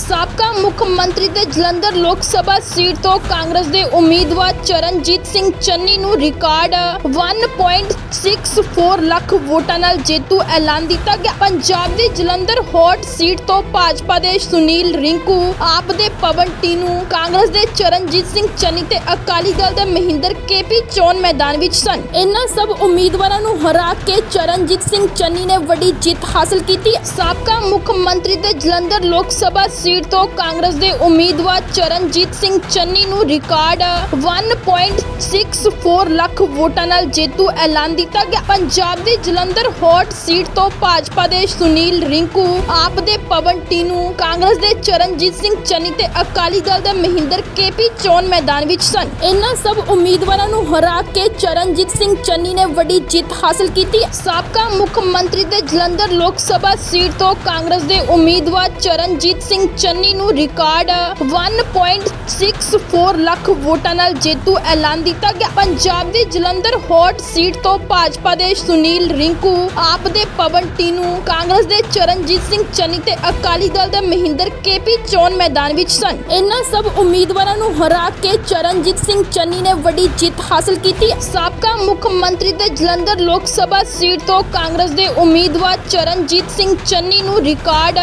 ਸਾਬਕਾ ਮੁੱਖ ਮੰਤਰੀ ਤੇ ਜਲੰਧਰ ਲੋਕ ਸਭਾ ਸੀਟ ਤੋਂ ਕਾਂਗਰਸ ਦੇ ਉਮੀਦਵਾਰ ਚਰਨਜੀਤ ਸਿੰਘ ਚੰਨੀ ਨੂੰ ਰਿਕਾਰਡ 1.64 ਲੱਖ ਵੋਟਾਂ ਨਾਲ ਜੇਤੂ ਐਲਾਨ ਦਿੱਤਾ ਗਿਆ। ਪੰਜਾਬ ਦੀ ਜਲੰਧਰ ਹੌਟ ਸੀਟ ਤੋਂ ਭਾਜਪਾ ਦੇ ਸੁਨੀਲ ਰਿੰਕੂ, ਆਪ ਦੇ ਪਵਨ ਟੀਨੂ, ਕਾਂਗਰਸ ਦੇ ਚਰਨਜੀਤ ਸਿੰਘ ਚੰਨੀ ਤੇ ਅਕਾਲੀ ਦਲ ਦੇ ਮਹਿੰਦਰ ਕੇਪੀ ਚੋਣ ਮੈਦਾਨ ਵਿੱਚ ਸਨ। ਇਹਨਾਂ ਸਭ ਉਮੀਦਵਾਰਾਂ ਨੂੰ ਹਰਾ ਕੇ ਚਰਨਜੀਤ ਸਿੰਘ ਚੰਨੀ ਨੇ ਵੱਡੀ ਜਿੱਤ ਹਾਸਲ ਕੀਤੀ। ਸਾਬਕਾ ਮੁੱਖ ਮੰਤਰੀ ਤੇ ਜਲੰਧਰ ਲੋਕ ਸਭਾ ਸੀਟ ਤੋਂ ਕਾਂਗਰਸ ਦੇ ਉਮੀਦਵਾਰ ਚਰਨਜੀਤ ਸਿੰਘ ਚੰਨੀ ਨੂੰ ਰਿਕਾਰਡ। 1.64 ਲੱਖ ਵੋਟਾਂ ਨਾਲ ਜੇਤੂ ਐਲਾਨ ਦਿੱਤਾ ਗਿਆ। ਪੰਜਾਬ ਦੀ ਜਲੰਧਰ ਹੌਟ ਸੀਟ ਤੋਂ ਭਾਜਪਾ ਦੇ ਸੁਨੀਲ ਰਿੰਕੂ, ਆਪ ਦੇ ਪਵਨ ਟੀਨੂ, ਕਾਂਗਰਸ ਦੇ ਚਰਨਜੀਤ ਸਿੰਘ ਚੰਨੀ ਤੇ ਅਕਾਲੀ ਦਲ ਦੇ ਮਹਿੰਦਰ ਕੇਪੀ ਚੋਣ ਮੈਦਾਨ ਵਿੱਚ ਸਨ। ਇਹਨਾਂ ਸਭ ਉਮੀਦਵਾਰਾਂ ਨੂੰ ਹਰਾ ਕੇ ਚਰਨਜੀਤ ਸਿੰਘ ਚੰਨੀ ਨੇ ਵੱਡੀ ਜਿੱਤ ਹਾਸਲ ਕੀਤੀ। ਸਾਬਕਾ ਮੁੱਖ ਮੰਤਰੀ ਤੇ ਜਲੰਧਰ ਲੋਕ ਸਭਾ ਸੀਟ ਤੋਂ ਕਾਂਗਰਸ ਦੇ ਉਮੀਦਵਾਰ ਚਰਨਜੀਤ ਸਿੰਘ ਚੰਨੀ ਨੂੰ ਰਿਕਾਰਡ 1.64 ਲੱਖ ਵੋਟਾਂ ਨਾਲ ਜੇਤੂ ਐਲਾਨ ਦਿੱਤਾ ਗਿਆ। ਪੰਜਾਬ ਦੀ ਜਲੰਧਰ ਹੌਟ ਸੀਟ ਤੋਂ ਭਾਜਪਾ ਦੇ ਸੁਨੀਲ ਰਿੰਕੂ, ਆਪ ਦੇ ਪਵਨ ਟੀਨੂ, ਕਾਂਗਰਸ ਦੇ ਚਰਨਜੀਤ ਸਿੰਘ ਚੰਨੀ ਤੇ ਅਕਾਲੀ ਦਲ ਦੇ ਮਹਿੰਦਰ ਕੇਪੀ ਚੋਣ ਮੈਦਾਨ ਵਿੱਚ ਸਨ। ਇਹਨਾਂ ਸਭ ਉਮੀਦਵਾਰਾਂ ਨੂੰ ਹਰਾ ਕੇ ਚਰਨਜੀਤ ਸਿੰਘ ਚੰਨੀ ਨੇ ਵੱਡੀ ਜਿੱਤ ਹਾਸਲ ਕੀਤੀ। ਸਾਬਕਾ ਮੁੱਖ ਮੰਤਰੀ ਤੇ ਜਲੰਧਰ ਲੋਕ ਸਭਾ ਸੀਟ ਤੋਂ ਕਾਂਗਰਸ ਦੇ ਉਮੀਦਵਾਰ ਚਰਨਜੀਤ ਸਿੰਘ ਚੰਨੀ ਨੂੰ ਰਿਕਾਰਡ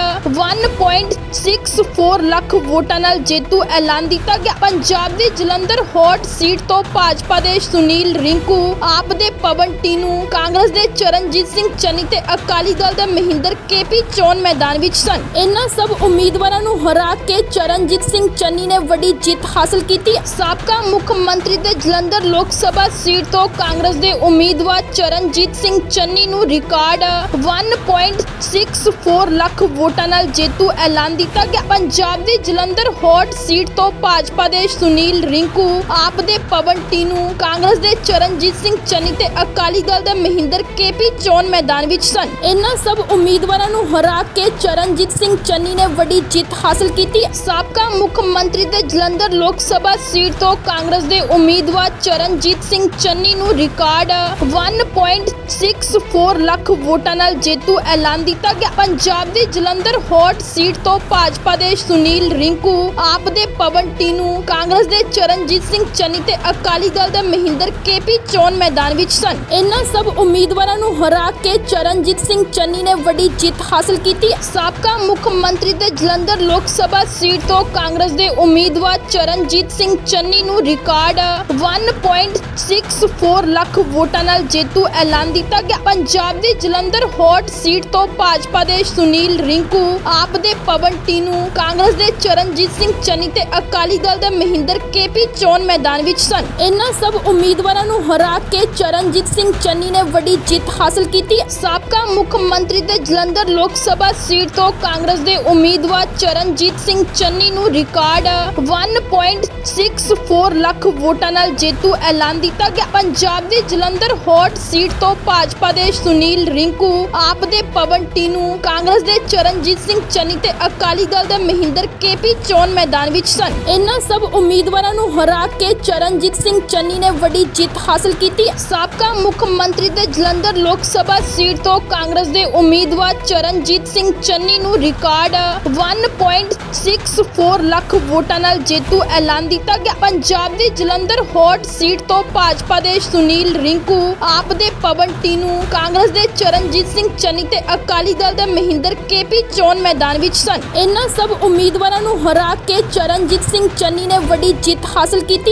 1.64 ਲੱਖ ਵੋਟਾਂ ਨਾਲ ਜੇਤੂ ਐਲਾਨ ਦਿੱਤਾ ਗਿਆ। ਪੰਜਾਬ ਦੇ ਜਲੰਧਰ ਹੌਟ ਸੀਟ ਤੋਂ ਭਾਜਪਾ ਦੇ ਸੁਨੀਲ ਰਿੰਕੂ, ਆਪ ਦੇ ਪਵਨ ਟੀਨੂ, ਕਾਂਗਰਸ ਦੇ ਚਰਨਜੀਤ ਸਿੰਘ ਚੰਨੀ ਤੇ ਅਕਾਲੀ ਦਲ ਦੇ ਮਹਿੰਦਰ ਕੇਪੀ ਚੋਣ ਮੈਦਾਨ ਵਿੱਚ ਸਨ। ਇਹਨਾਂ ਸਭ ਉਮੀਦਵਾਰਾਂ ਨੂੰ ਹਰਾ ਕੇ ਚਰਨਜੀਤ ਸਿੰਘ ਚੰਨੀ ਨੇ ਵੱਡੀ ਜਿੱਤ ਹਾਸਲ ਕੀਤੀ। ਸਾਬਕਾ ਮੁੱਖ ਮੰਤਰੀ ਤੇ ਜਲੰਧਰ ਲੋਕ ਸਭਾ ਸੀਟ ਤੋਂ ਕਾਂਗਰਸ ਦੇ ਉਮੀਦਵਾਰ ਚਰਨਜੀਤ ਸਿੰਘ ਚੰਨੀ ਨੂੰ ਰਿਕਾਰਡ। 1.64 ਲੱਖ ਵੋਟਾਂ ਨਾਲ ਜੇਤੂ ਐਲਾਨ ਦਿੱਤਾ ਗਿਆ। ਪੰਜਾਬ ਦੀ ਜਲੰਧਰ ਹੌਟ ਸੀਟ ਤੋਂ ਭਾਜਪਾ ਦੇ ਸੁਨੀਲ ਰਿੰਕੂ, ਆਪ ਦੇ ਪਵਨ ਟੀਨੂ, ਕਾਂਗਰਸ ਦੇ ਚਰਨਜੀਤ ਸਿੰਘ ਚੰਨੀ ਤੇ ਅਕਾਲੀ ਦਲ ਦੇ ਮਹਿੰਦਰ ਕੇਪੀ ਚੋਣ ਮੈਦਾਨ ਵਿੱਚ ਸਨ। ਇਹਨਾਂ ਸਭ ਉਮੀਦਵਾਰਾਂ ਨੂੰ ਹਰਾ ਕੇ ਚਰਨਜੀਤ ਸਿੰਘ ਚੰਨੀ ਨੇ ਵੱਡੀ ਜਿੱਤ ਹਾਸਲ ਕੀਤੀ। ਸਾਬਕਾ ਮੁੱਖ ਮੰਤਰੀ ਤੇ ਜਲੰਧਰ ਲੋਕ ਸਭਾ ਸੀਟ ਤੋਂ ਕਾਂਗਰਸ ਦੇ ਉਮੀਦਵਾਰ ਚਰਨਜੀਤ ਸਿੰਘ ਚੰਨੀ ਨੂੰ ਰਿਕਾਰਡ 1.64 ਲੱਖ ਵੋਟਾਂ ਨਾਲ ਜੇਤੂ ਐਲਾਨ ਦਿੱਤਾ ਗਿਆ। ਪੰਜਾਬ ਦੀ ਜਲੰਧਰ ਹੌਟ ਸੀਟ ਤੋਂ ਭਾਜਪਾ ਦੇ ਸੁਨੀਲ ਰਿੰਕੂ, ਆਪ ਦੇ ਪਵਨ ਟੀਨੂ, ਕਾਂਗਰਸ ਦੇ ਚਰਨਜੀਤ ਸਿੰਘ ਚੰਨੀ ਤੇ ਅਕਾਲੀ ਦਲ ਦੇ ਮਹਿੰਦਰ ਕੇਪੀ ਚੋਣ ਮੈਦਾਨ ਵਿੱਚ ਸਨ। ਇਹਨਾਂ ਸਭ ਉਮੀਦਵਾਰਾਂ ਨੂੰ ਹਰਾ ਕੇ ਚਰਨਜੀਤ ਸਿੰਘ ਚੰਨੀ ਨੇ ਵੱਡੀ ਜਿੱਤ ਹਾਸਲ ਕੀਤੀ। ਸਾਬਕਾ ਮੁੱਖ ਮੰਤਰੀ ਦੇ ਜਲੰਧਰ ਲੋਕ ਸਭਾ ਸੀਟ ਤੋਂ ਕਾਂਗਰਸ ਦੇ ਉਮੀਦਵਾਰ ਚਰਨਜੀਤ ਸਿੰਘ ਚੰਨੀ ਨੂੰ ਰਿਕਾਰਡ 1.64 ਲੱਖ ਵੋਟਾਂ ਨਾਲ ਜੇਤੂ ਐਲਾਨ ਦਿੱਤਾ ਗਿਆ। ਪੰਜਾਬ ਦੀ ਜਲੰਧਰ ਹੌਟ ਸੀਟ ਤੋਂ ਭਾਜਪਾ ਦੇ ਸੁਨੀਲ ਰਿੰਕੂ, ਆਪ ਦੇ ਪਵਨ ਟੀਨੂ ਕਾਂਗਰਸ ਦੇ ਚਰਨਜੀਤ ਸਿੰਘ ਚੰਨੀ ਤੇ ਅਕਾਲੀ ਦਲ ਦੇ ਮਹਿੰਦਰ ਕੇਪੀ ਚੋਣ ਮੈਦਾਨ ਵਿੱਚ ਸਨ। ਇਹਨਾਂ ਸਭ ਉਮੀਦਵਾਰਾਂ ਨੂੰ ਹਰਾ ਕੇ ਚਰਨਜੀਤ ਸਿੰਘ ਚੰਨੀ ਨੇ ਵੱਡੀ ਜਿੱਤ ਹਾਸਲ ਕੀਤੀ। ਸਾਬਕਾ ਮੁੱਖ ਮੰਤਰੀ ਤੇ ਜਲੰਧਰ ਲੋਕ ਸਭਾ ਸੀਟ ਤੋਂ ਕਾਂਗਰਸ ਦੇ ਉਮੀਦਵਾਰ ਚਰਨਜੀਤ ਸਿੰਘ ਚੰਨੀ ਨੂੰ ਰਿਕਾਰਡ 1.64 ਲੱਖ ਵੋਟਾਂ ਨਾਲ ਜੇਤੂ ਐਲਾਨ ਦਿੱਤਾ ਗਿਆ। ਪੰਜਾਬ ਦੇ ਜਲੰਧਰ ਹੌਟ ਸੀਟ ਤੋਂ ਭਾਜਪਾ ਦੇ ਸੁਨੀਲ ਰਿੰਕੂ, ਆਪ ਦੇ ਪਵਨ ਟੀਨੂ, ਕਾਂਗਰਸ ਦੇ ਚਰਨਜੀਤ ਸਿੰਘ ਚੰਨੀ ਤੇ ਅਕਾਲੀ ਦਲ ਦਲ ਦੇ ਮਹਿੰਦਰ ਕੇਪੀ ਚੋਣ ਮੈਦਾਨ ਵਿੱਚ ਸਨ। ਇਹਨਾਂ ਸਭ ਉਮੀਦਵਾਰਾਂ ਨੂੰ ਹਰਾ ਕੇ ਚਰਨਜੀਤ ਸਿੰਘ ਚੰਨੀ ਨੇ ਵੱਡੀ ਜਿੱਤ ਹਾਸਲ ਕੀਤੀ। ਸਾਬਕਾ ਮੁੱਖ ਮੰਤਰੀ ਤੇ ਜਲੰਧਰ ਲੋਕ ਸਭਾ ਸੀਟ ਤੋਂ ਕਾਂਗਰਸ ਦੇ ਉਮੀਦਵਾਰ ਚਰਨਜੀਤ ਸਿੰਘ ਚੰਨੀ ਨੂੰ ਰਿਕਾਰਡ 1.64 ਲੱਖ ਵੋਟਾਂ ਨਾਲ ਜੇਤੂ ਐਲਾਨ ਦਿੱਤਾ ਗਿਆ। ਪੰਜਾਬ ਦੀ ਜਲੰਧਰ ਹੌਟ ਸੀਟ ਤੋਂ ਭਾਜਪਾ ਦੇ ਸੁਨੀਲ ਰਿੰਕੂ, ਆਪ ਦੇ ਪਵਨ ਟੀਨੂ, ਕਾਂਗਰਸ ਦੇ ਚਰਨਜੀਤ ਸਿੰਘ ਚੰਨੀ ਤੇ ਅਕਾਲੀ ਦਲ ਦੇ ਮਹਿੰਦਰ ਕੇਪੀ ਚੋਣ ਮੈਦਾਨ ਵਿੱਚ ਸਨ। ਇਹਨਾਂ ਸਭ ਉਮੀਦਵਾਰਾਂ ਨੂੰ ਹਰਾ ਕੇ ਚਰਨਜੀਤ ਸਿੰਘ ਚੰਨੀ ਨੇ ਵੱਡੀ ਜਿੱਤ ਹਾਸਲ ਕੀਤੀ